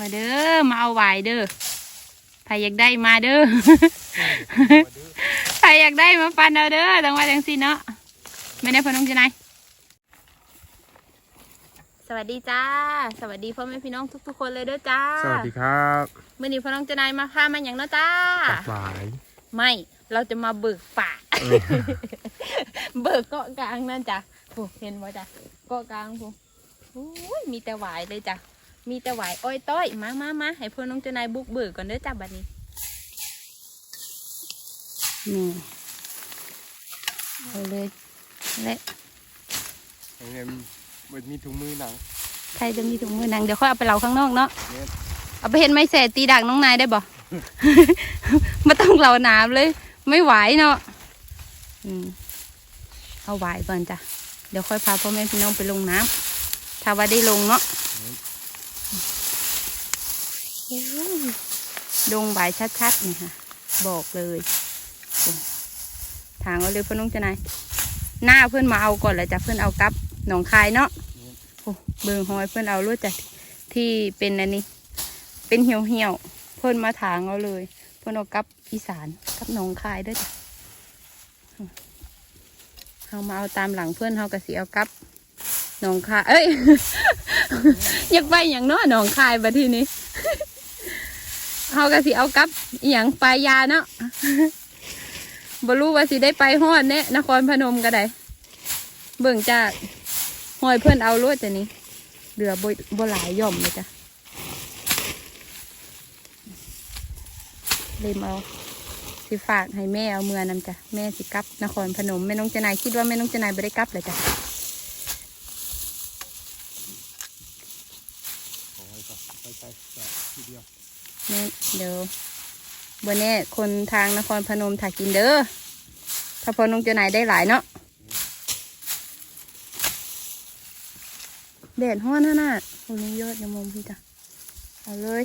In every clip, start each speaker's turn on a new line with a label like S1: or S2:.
S1: มาเด้อ มาเอาไหวายเด้อใครอยากได้มาเด้อ ใครอยากได้มาปันเอาเด้อต้องว่าจังสิเนาะไม่ได้พอน้องจะไหนายสวัสดีจ้า สวัสดีพ่อแม่พี่น้องทุก ๆ คนเลยเด้อจ้า
S2: สวัสดีครับ
S1: มื่อนี้พ่อน้องจะนายมาพามาอย่างเนาะจ้า
S2: ตักหวาย
S1: ไม่ เราจะมาเบิกป่า
S2: เออ
S1: เบิกเกาะกลางนั่นจ้ะโอ้เห็นว่าจ้ะเกาะกลางพูโอ้ยมีแต่หวายเลยจ้ะ มีแต่หวายอ้อยต้อยมามามาให้พ่อน้องเจานายบุกเบิกก่อนเด้อจ้ะบัดนี้นี่เอาเลยและ
S2: ยังไงมันมีถุงมือหนัง
S1: ใครจะมีถุงมือหนังเดี๋ยวค่อยเอาไปเหลาข้างนอกเนาะ
S2: เนี่ย
S1: เอาไปเห็นไม้แสตีดักน้องนายได้บ่ไม่ต้องเหลาหนามเลย ไม่ไหวเนาะอืมเอาไหวก่อนจ้ะเดี๋ยวค่อยพาพ่อแม่พี่น้องไปลงน้ำถ้าว่าได้ลงเนาะโอ้ย ดงไหวชัดๆนี่ค่ะ บอกเลยทางเอาเลยพ่อน้องจะนายหน้าเพื่อนมาเอาก่อนเลยจ้ะเพื่อนเอากลับหนองคายเนาะเบิ่งหอยเพื่อนเอารู้จ้ะที่เป็นอันนี้ เป็นเหี่ยวเหี่ยวเพิ่อนมาถางเอาเลย เพิ่อนเอากลับอีสานกลับหนองคายด้วยจ้ะเอามาเอาตามหลังเพื่อนเฮากระสิเอากลับ หนองคาย เอ้ย อยากไปอย่างเนาะหนองคายบัดทีนี้เฮากะสิเอากลับอหย่างปลายาเนาะบรู้ว่าสิได้ไปฮอดเนะนครพนมก็ได้ เบิ่งจ้าหอยเพื่อนเอารวดจ้ะนี่เหลือบบหลายย่อมเลยจ้ะเลมเอาสิฝากให้แม่เอาเมือนำจ้ะแม่สิกลับนครพนมแม่น้องเจนายคิดว่าแม่น้องเจนายไม่ได้กลับเลยจ้ะ
S2: ขอให้ก็ไปไปแต่ทีเดียว
S1: แม่ เดี๋ยวบนนี้คนทางนครพนมถ่ายกินเด้อถ้าพอน้องเจนายได้หลายเนาะแดดห้อนน่ะน่ะคนนี้ยอดยมมพี่จ้ะเอาเลย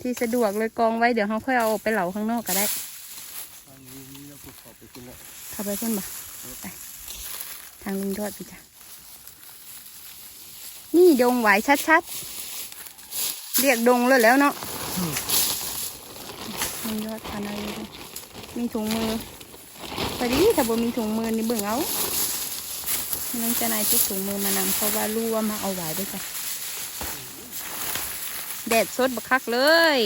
S1: ที่สะดวกเลยกองไว้เดี๋ยวเขาค่อยเอาออกไปเหลาข้างนอกก็ได้
S2: ทางนี้นี่เราก็ขอไปกินละ
S1: เข้าไปเพื่อนบ่ไปทางลุงยอดพี่จ้ะนี่ดงไหวชัดๆ เรียกดงเลยแล้วเนาะ ลุงยอดทานอะไรดีมีถุงมือพอดีถ้าบ่มีถุงมือนี่เบิ่งเอาน้องเจะนายติดถุงมือมานำเพราะว่ารู้ว่ามาเอาไหวด้วยจ้ะแดดสดบักคักเลย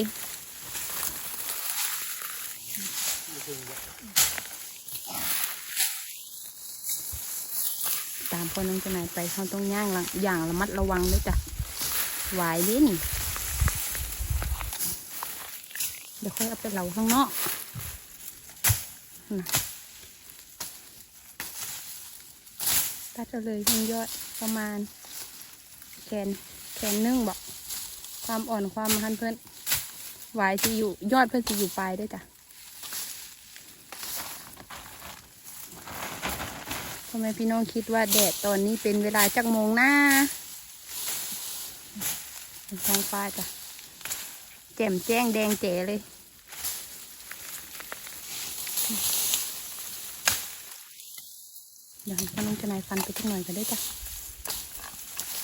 S1: ตามพ่อน้องเจะนายไปเขาต้องย่างละอย่างระมัดระวังด้วยจ้ะหวายลิ้นเดี๋ยวค่อยเอาไปเหลาข้างนอกนะตัดเอาเลยทั้งยอดประมาณ แขนแขนนึ่งบอกความอ่อนความมันเพื่อนหวายจะอยู่ยอดเพื่อนจะอยู่ปลายด้วยจ้ะทำไมพี่น้องคิดว่าแดดตอนนี้เป็นเวลาจักโมงหน้าท้องฟ้าจ้ะแจ่มแจ้งแดงเจ๋เลย ดี๋ยวให้พ่อน้องจะนายฟันไปทักหน่อยกันได้จ้ะ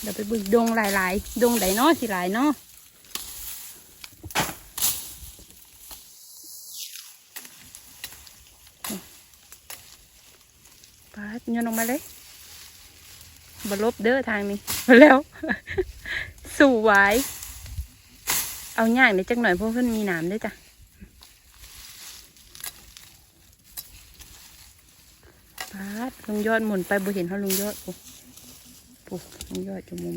S1: เดี๋ยวไปบึกดงหลายๆดงไหนเนาะสิหลายเนาะปาดโยนออกมาเลยบลบเด้อทางนี้แล้ว สู่ไว้เอาย่างเดี๋ยวจักหน่อยเพราะเพิ่นมีหนามด้วยจ้ะ ปาดลุงยอดหมุนไปบ่เห็นเขาลุงยอดปุ๊ปุ๊ลุงยอดจมุม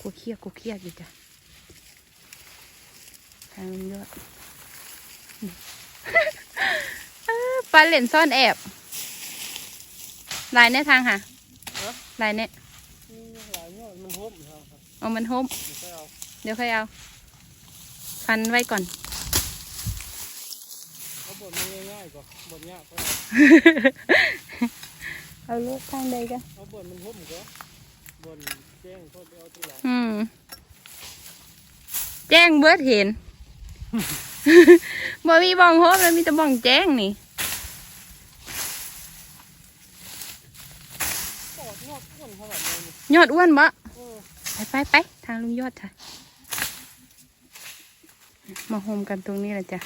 S1: กูเครียดกูเครียดอยู่จ้ะทางลุงยอดนี่เอ้อปลาเหล่นซ่อนแอบลายเนี่ยทางค่ะลายเนี่ย
S2: หลายยอดมันห่มครับ
S1: เอามันโฮม
S2: ไม่เอา
S1: เดี๋ยวค่อยเอา ฟันไว้ก่อน
S2: เขาบดมันง่ายๆกว่าบดยากก็
S1: เอาลูกข้างใดกัน
S2: เอาบดมันห่มก็บดแจ้งเขาไปเอาที่หลัง
S1: อืมแจ้งเบิดเห็นบ่มีบ้องโฮมแล้วมีแต่บ้องแจ้งนี่ยอดอ้วนบ่ไปไปไปทางลุงยอดค่ะมาโฮมกันตรงนี้แหละจ้ะ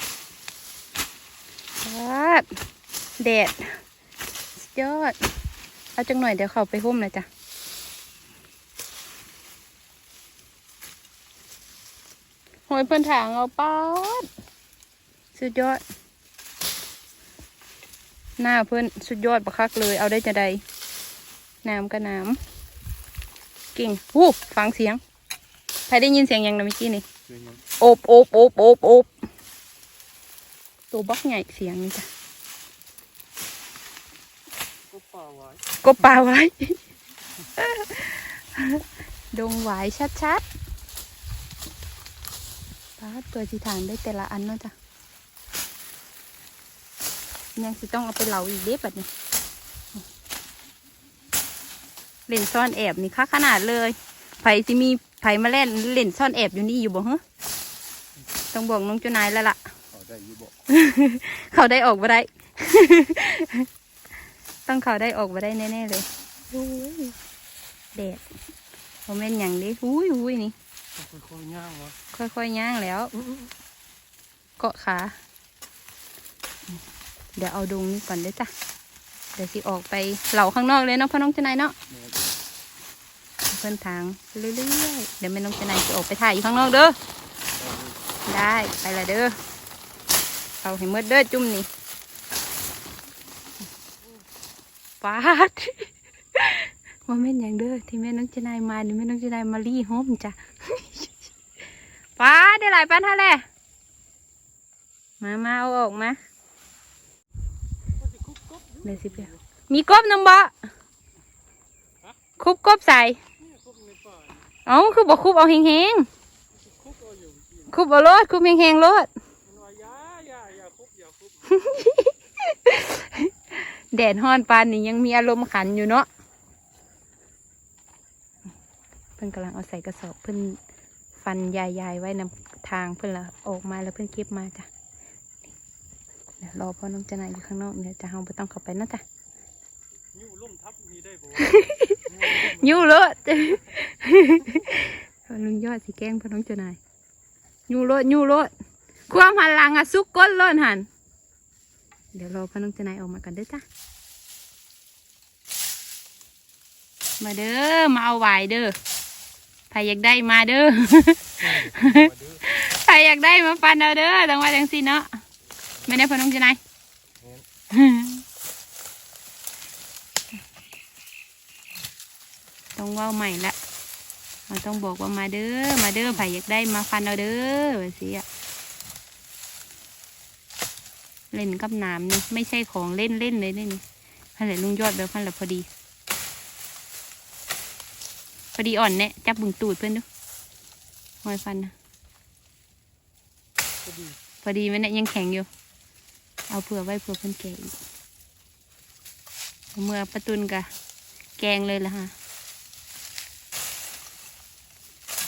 S1: วัดแดดสุดยอด เอาจังหน่อยเดี๋ยวเขาไปห่มเลยจ้ะหอยเพื่อนถางเอาป๊อดสุดยอด หน้าเพื่อนสุดยอดประคักเลย เอาได้จะใดน้ำก็น้ำกิ่งวู้ฟังเสียง ใครได้ยินเสียงยังนะเมื่อกี้นี่
S2: เป็นยัง
S1: โอบโอบโอบโอบโอบ ตัวบักใหญ่เสียงนี่จ้ะ
S2: ก็ป่าไว้
S1: ก็ปลาไว้ ดงหวายชัดๆปลาตัวจีฐานได้แต่ละอันเนาะจ้ะยังสิต้องเอาไปเหลาอีกเด็บแบบนี้เล่นซ่อนแอบนี่ค่าขนาดเลยไผสิมีไผมาเล่นเล่นซ่อนแอบอยู่นี่อยู่บ่ฮะต้องบอกน้องเจ้านายแล้วล่ะ
S2: เขา ได้อยี่บอก
S1: เขาได้ออกมาได้ ต้องเขาได้ออกมาได้แน่ๆเลยอุ้ยแดดโมเมนต์อย่างนี้อุ้ยอุ้ยนี่
S2: เป็นคนย่างวะ
S1: ค่อยๆย่างแล้ว เกาะขา เดี๋ยวเอาดงนี้ก่อนเด้อจ้ะ เดี๋ยวสิออกไปเหล่าข้างนอกเลยเนาะพ่อน้องเจนายเนาะเพื่อนทางเรื่อยๆ เดี๋ยวแม่น้องเจนายจะออกไปถ่ายอยู่ข้างนอกเด้อ ได้ ไปละเด้อ เอาให้หมดเด้อจุ่มนี่ฟาดว่าแม่นอย่างเด้อที่แม่น้องเจนายมานี่แม่น้องเจนายมารีโฮมจ้ะฟาดได้หลายปันท่าแหละมามาเอาออกมาเดี๋ยวสิเปียมีกบน้ำบ่คุบกบใส่เอาคือบอกคุบเอาแหงๆคุบเอาโลดคุบแหงๆโลด แดดฮ้อนปานนี่ยังมีอารมณ์ขันอยู่เนาะเพิ่นกำลังเอาใส่กระสอบเพิ่นฟันยายๆไว้นำทางเพิ่นละออกมาแล้วเพิ่นเก็บมาจ้ะเดี๋ยวรอพ่อน้องเจนายอยู่ข้างนอกเดี๋ยวจะเฮาไปต้องเข้าไปเนาะจ้ะ
S2: นิ้วล่มทับมีได้บ่
S1: ยู่รถพ่อลุงยอดสิแกล้งพ่อน้องเจนายยู่รถยู่รถความหันหลังอะซุกก้นรถหัน เดี๋ยวรอพน้องเจนายออกมากันเด้อจ้ะมาเด้อมาเอาไหวเด้อใครอยากได้มาเด้อใครอยากได้มาฟันเอาเด้อต้องว่าจังสิเนาะไม่ได้พน้องจะนายต้องว่าใหม่ละเราต้องบอกว่ามาเด้อมาเด้อใครอยากได้มาฟันเอาเด้อสิอะ เล่นกับน้ำนี่ไม่ใช่ของเล่นเล่นเลยนี่นี่พันแหละลุงยอดแบบพันแหละพอดี พอดีอ่อนเนี่ยจับบึงตูดเพื่อนดูหอยฟันนะ
S2: ก็ดี
S1: พอดีมันเนี่ยยังแข็งอยู่ เอาเผื่อไว้เผื่อเพิ่นแก่อีกเอาเมื่อประตุนกะแกงเลยละฮะ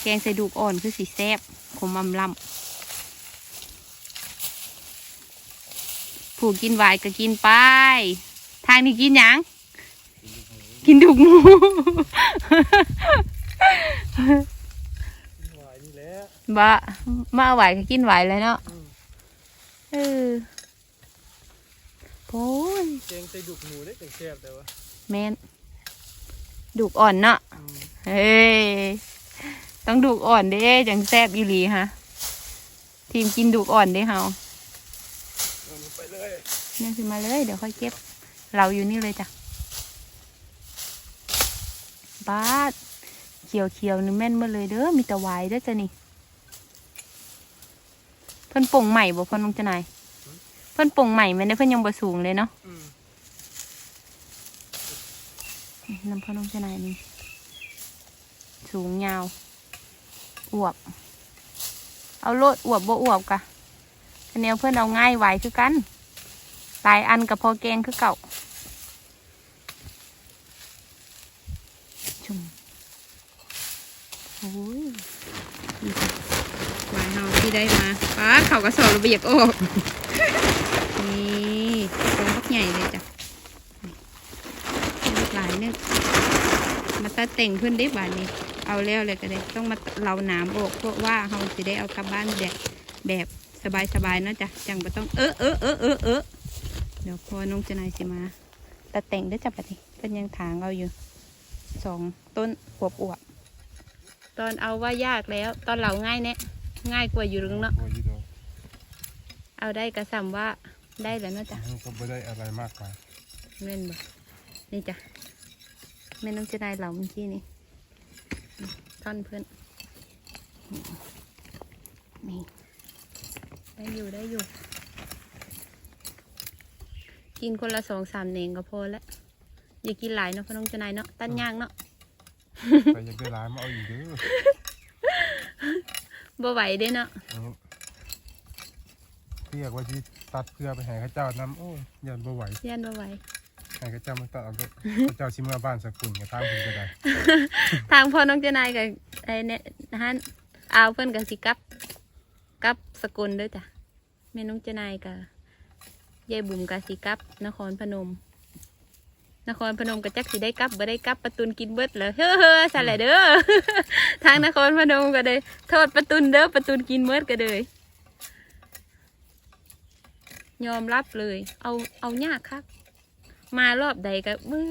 S1: แกงใส่ดูกอ่อนคือสีแซบขมอำลำ ผู้กินหวายก็กินไป ทางนี้กินหยังกินดุกหมู
S2: กินหวายนี่แหละ
S1: บะมาเอาไหวก็กินไหวเลยเนาะ
S2: อืม
S1: เออโอ้ย
S2: แกงใส่ดุกหมูได้แต่แซ่บแต่ว่า
S1: แม่นดุกอ่อนเนาะ
S2: อืม
S1: เฮ้ยต้องดุกอ่อนเด้จังแซบอีหลีฮะทีมกินดุกอ่อนเด้เฮา
S2: เอา ไปเลย
S1: เนี่ยคือมาเลย เดี๋ยวค่อยเก็บ เราอยู่นี่เลยจ้ะบาดเขียวเขียวๆนี่แม่นมาเลยเด้อมีแต่หวายเด้อจ้ะนี่เพิ่นป่งใหม่บ่พ่อน้องจะนายเพิ่นป่งใหม่แม่นได้เพิ่นยังบ่สูงเลยเนาะ
S2: อืม
S1: น้ำพ่อน้องเจานายนี่สูงยาวอวบ เอาโลดอวบบ่อวบกะ อันนี้เพื่อนเอาง่ายไหวคือกัน หลายอันกับพอแกงคือเก่าชุมโอ้ยหวายเฮาที่ได้มาป้าเขากระสอบระเบียบออกนี่ตรงพักใหญ่เลยจ้ะลูกหลายเนี่ยมาตัดแต่งเพื่อนได้บานนี้เอาแล้วเลยก็ได้ต้องมาเราหนามออกเพราะว่าเราจะได้เอากลับบ้านแดดแบบ สบายๆเนาะจ้ะจังบ่ต้องเออเออเออเออเออเดี๋ยวพอน้องเจนายสิมาตัดแต่งเด้อจ้ะปะนี่เพิ่นยังถางเอาอยู่สองต้นขวบอวบตอนเอาว่ายากแล้ว ตอนเหลาง่ายแน่ง่ายกว่าอยู่รึงเนาะ
S3: โอ้ยดอก
S1: เอาได้กระสำว่าได้แล้วเนาะจ้ะ
S3: มันก็ไม่ได้อะไรมากมาย
S1: แม่นบ่นี่จ้ะแม่น้องเจนายเหลาเมื่อกี้นี่ท่อนเพื่อนนี่ ได้อยู่ได้อยู่ กินคนละสองสามเหนงก็พอแล้วอย่ากินหลายเนาะพ่อน้องเจนายเนาะตั้นยากเนาะ
S3: แต่อยังได้ร้ายมาเอาอยู่เด้อ
S1: บ่ไหวเด้เนาะ
S3: เรียกว่าที่ตัดเพื่อไปให้ข้าเจ้านํโอ้ยยันบ่ไหว
S1: ย่านบ่ไหว
S3: ให้ข้าเจ้ามาตัดเอาเด้อข้าเจ้าชิมาบ้านสักคุณกับทางคุณก็ได้
S1: ทางพ่อน้องเจนายกับไอ้เนี่ยฮันเอาเพิ่นกับสิกลับ กับสกุลด้อจ้ะแม่น้งเจนายกับยายบุ๋มกับสิกลับนครพนม นครพนมกับจักสิได้กับบ่ได้กับประตุนกินเบิดเลยเฮ้อเฮ้อสั่นแหละเด้อทางนครพนมก็เลยโทษประตุนเด้อประตุนกินเบิดก็เลยยอมรับเลย เอาเอายากครับ มารอบใดก็มึง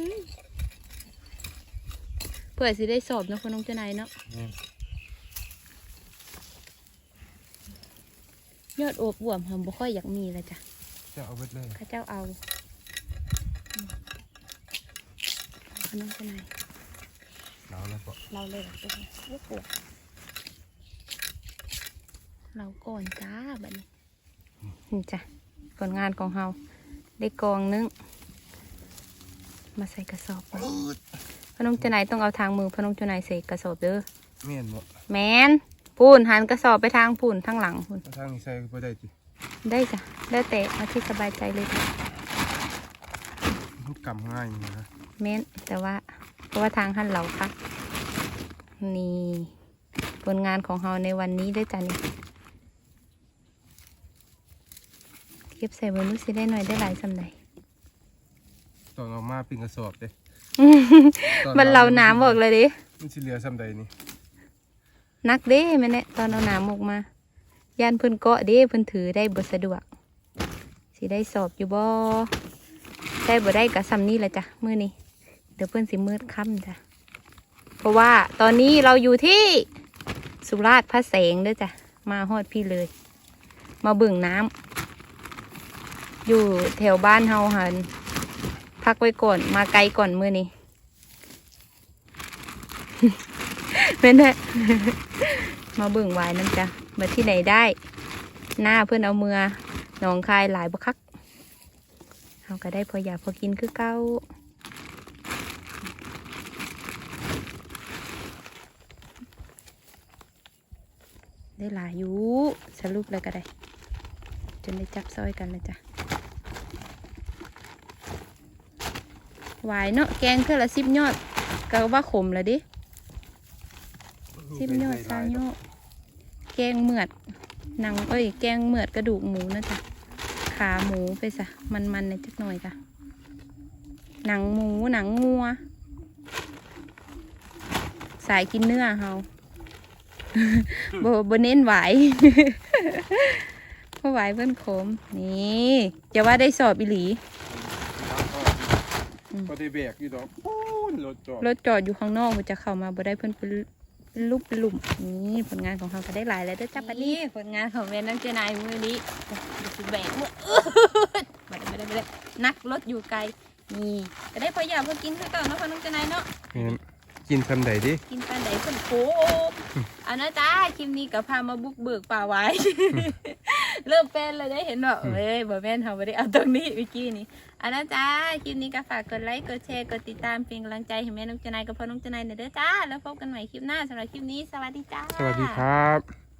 S1: เพื่อสิได้สอบเนาะพ่อน้องเจนายเนาะ ยอดอวบบวมผมบ่ค่อยอยากมีเลยจ้ะ
S3: เจ้าเอาไปเลย
S1: ข้าเจ้าเอาอืมพ่อน้องเจานาย
S3: หนาวแล้วก็
S1: เราเลยเหรอตัวนี้โอ้โหเราก่อนจ้าบัดนี้นี่จ้ะผลงานของเราได้กองนึง มาใส่กระสอบไว้พอน้องเจานายต้องเอาทางมือพอน้องเจานายใส่กระสอบเด้อ
S3: เมียนบ่
S1: แมน ปูนหันกระสอบไปทางปูนทางหลังปูน
S3: ทางนี้ใส่บ่ได้ติ
S1: ได้จ้ะแล้วแต่เอาที่สบายใจเลยจ้ะ
S3: มันกำง่ายอยู่นะ
S1: แม่นแต่ว่าเพราะว่าทางหันเราค่ะนี่ผลงานของเราในวันนี้ด้วยจ้ะนี่เก็บใส่บนนู้สิได้หน่อยได้หลายสำใด
S3: ตอนออกมาเป็นกระสอบเด้ ตอ
S1: มันเราหนามบอกเลยดิ
S3: มันสิเหลือซำใดนี่
S1: นักเด้แม่เนี่ยตอนเอาหนามออกมา ย่านเพิ่นเกาะเด้เพิ่นถือได้บ่สะดวก สิได้สอบอยู่บ่ได้บ่ได้กับซ้ำนี่แหละจ้ะมื้อนี้เดี๋ยวเพื่อนสิมืดค่ำจ้ะเพราะว่าตอนนี้เราอยู่ที่สุราษฎร์พระแสงเด้อจ้ะมาฮอดพี่เลย มาเบิ่งน้ำอยู่แถวบ้านเฮาหันพักไว้ก่อนมาไกลก่อนมือนี้ เป็นไงมาเบิ่งวายนั่นจ้ะมาที่ไหนได้ หน้าเพื่อนเอาเมือหนองคายหลายบักคักเขาก็ได้พออยากพอกินคือเก้าได้หลายอยู่สรุปแล้วก็ได้ จนได้จับซอยกันเลยจ้ะหวายเนาะแกงเท่าละสิบยอดก็ว่าขมแล้วดิ สิบยอดสามยอดแกงเหมือดหนังเอ้ยแกงเหมือดกระดูกหมูนะจ๊ะขาหมูไปซะมันๆในอยจักหน่อยจ้ะหนังหมูหนังงัว สายกินเนื้อเฮาบ่บ่เน้นไหวายเพราะไหวายเพิ่นขมนี่จะว่าได้สอบอีหลีอืม
S3: ก็ได้แบกอยู่ดอกโอ้ยรถจอด
S1: รถจอดอยู่ข้างนอกมันจะเข้ามาบ่ได้เพิ่นเป็น เป็นรูปเป็นหลุมนี่ผลงานของเขาก็ได้หลายแล้วเด้อจ้าปัดนี้ผลงานของเวนน้ำเจนายมือนี้ดูสิแบกมือไม่ได้ไม่ได้ไม่ได้นักรถอยู่ไกลนี่ก็ได้พออยากพอกินคือเก่าเนาะพ่อน้องเจนายเนาะ
S3: แม่นกินซำใดดิ
S1: กินปลาไหนคนโคมเอานะจ้าคลิปนี้ก็พามาบุกเบิกป่าไว้ เริ่มเป็นเลยได้เห็นว่าเอ้ยบ่แม่นเขาไม่ได้เอาตรงนี้เมื่อกี้นี้เอานะจ้าคลิปนี้ก็ฝากกดไลค์กดแชร์กดติดตามเป็นกำลังใจให้แม่น้องเจนายกับพ่อน้องเจนายหน่อยเด้อจ้า แล้วพบกันใหม่คลิปหน้าสำหรับคลิปนี้สวัสดีจ้า
S3: สวัสดีครับ